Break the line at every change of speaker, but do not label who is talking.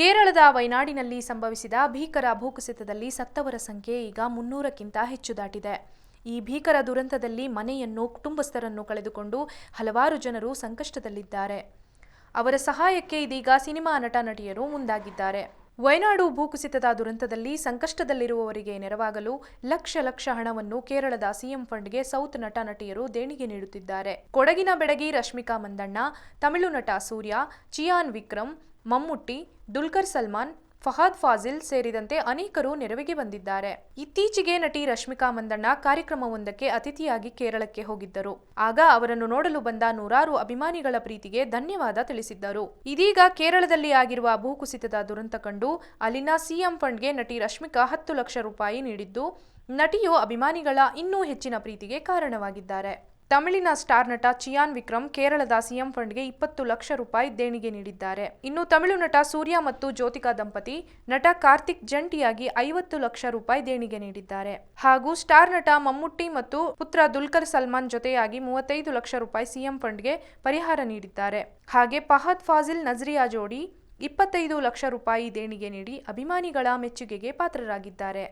ಕೇರಳದ ವೈನಾಡಿನಲ್ಲಿ ಸಂಭವಿಸಿದ ಭೀಕರ ಭೂಕುಸಿತದಲ್ಲಿ ಸತ್ತವರ ಸಂಖ್ಯೆ ಈಗ ಮುನ್ನೂರಕ್ಕಿಂತ ಹೆಚ್ಚು ದಾಟಿದೆ. ಈ ಭೀಕರ ದುರಂತದಲ್ಲಿ ಮನೆಯನ್ನು ಕುಟುಂಬಸ್ಥರನ್ನು ಕಳೆದುಕೊಂಡು ಹಲವಾರು ಜನರು ಸಂಕಷ್ಟದಲ್ಲಿದ್ದಾರೆ. ಅವರ ಸಹಾಯಕ್ಕೆ ಇದೀಗ ಸಿನಿಮಾ ನಟ, ನಟಿಯರು ಮುಂದಾಗಿದ್ದಾರೆ. ವಯನಾಡು ಭೂಕುಸಿತದ ದುರಂತದಲ್ಲಿ ಸಂಕಷ್ಟದಲ್ಲಿರುವವರಿಗೆ ನೆರವಾಗಲು ಲಕ್ಷ ಲಕ್ಷ ಹಣವನ್ನು ಕೇರಳದ ಸಿಎಂ ಫಂಡ್ಗೆ ಸೌತ್ ನಟ ನಟಿಯರು ದೇಣಿಗೆ ನೀಡುತ್ತಿದ್ದಾರೆ. ಕೊಡಗಿನ ಬೆಡಗಿ ರಶ್ಮಿಕಾ ಮಂದಣ್ಣ, ತಮಿಳು ನಟ ಸೂರ್ಯ, ಚಿಯಾನ್ ವಿಕ್ರಮ್ ಮಮ್ಮುಟ್ಟಿ ದುಲ್ಕರ್ ಸಲ್ಮಾನ್ ಫಹಾದ್ ಫಾಜಿಲ್ ಸೇರಿದಂತೆ ಅನೇಕರು ನೆರವಿಗೆ ಬಂದಿದ್ದಾರೆ. ಇತ್ತೀಚೆಗೆ ನಟಿ ರಶ್ಮಿಕಾ ಮಂದಣ್ಣ ಕಾರ್ಯಕ್ರಮವೊಂದಕ್ಕೆ ಅತಿಥಿಯಾಗಿ ಕೇರಳಕ್ಕೆ ಹೋಗಿದ್ದರು. ಆಗ ಅವರನ್ನು ನೋಡಲು ಬಂದ ನೂರಾರು ಅಭಿಮಾನಿಗಳ ಪ್ರೀತಿಗೆ ಧನ್ಯವಾದ ತಿಳಿಸಿದ್ದರು. ಇದೀಗ ಕೇರಳದಲ್ಲಿ ಆಗಿರುವ ಭೂಕುಸಿತದ ದುರಂತ ಕಂಡು ಅಲ್ಲಿನ ಸಿಎಂ ಫಂಡ್ಗೆ ನಟಿ ರಶ್ಮಿಕಾ ಹತ್ತು ಲಕ್ಷ ರೂಪಾಯಿ ನೀಡಿದ್ದು, ನಟಿಯು ಅಭಿಮಾನಿಗಳ ಇನ್ನೂ ಹೆಚ್ಚಿನ ಪ್ರೀತಿಗೆ ಕಾರಣವಾಗಿದ್ದಾರೆ. ತಮಿಳಿನ ಸ್ಟಾರ್ ನಟ ಚಿಯಾನ್ ವಿಕ್ರಮ್ ಕೇರಳದ ಸಿಎಂ ಫಂಡ್ಗೆ ಇಪ್ಪತ್ತು ಲಕ್ಷ ರೂಪಾಯಿ ದೇಣಿಗೆ ನೀಡಿದ್ದಾರೆ. ಇನ್ನು ತಮಿಳು ನಟ ಸೂರ್ಯ ಮತ್ತು ಜ್ಯೋತಿಕಾ ದಂಪತಿ ನಟ ಕಾರ್ತಿಕ್ ಜಂಟಿಯಾಗಿ ಐವತ್ತು ಲಕ್ಷ ರೂಪಾಯಿ ದೇಣಿಗೆ ನೀಡಿದ್ದಾರೆ. ಹಾಗೂ ಸ್ಟಾರ್ ನಟ ಮಮ್ಮುಟ್ಟಿ ಮತ್ತು ಪುತ್ರ ದುಲ್ಕರ್ ಸಲ್ಮಾನ್ ಜೊತೆಯಾಗಿ ಮೂವತ್ತೈದು ಲಕ್ಷ ರೂಪಾಯಿ ಸಿಎಂ ಫಂಡ್ಗೆ ಪರಿಹಾರ ನೀಡಿದ್ದಾರೆ. ಹಾಗೆ ಫಹದ್ ಫಾಜಿಲ್ ನಜ್ರಿಯಾ ಜೋಡಿ ಇಪ್ಪತ್ತೈದು ಲಕ್ಷ ರೂಪಾಯಿ ದೇಣಿಗೆ ನೀಡಿ ಅಭಿಮಾನಿಗಳ ಮೆಚ್ಚುಗೆಗೆ ಪಾತ್ರರಾಗಿದ್ದಾರೆ.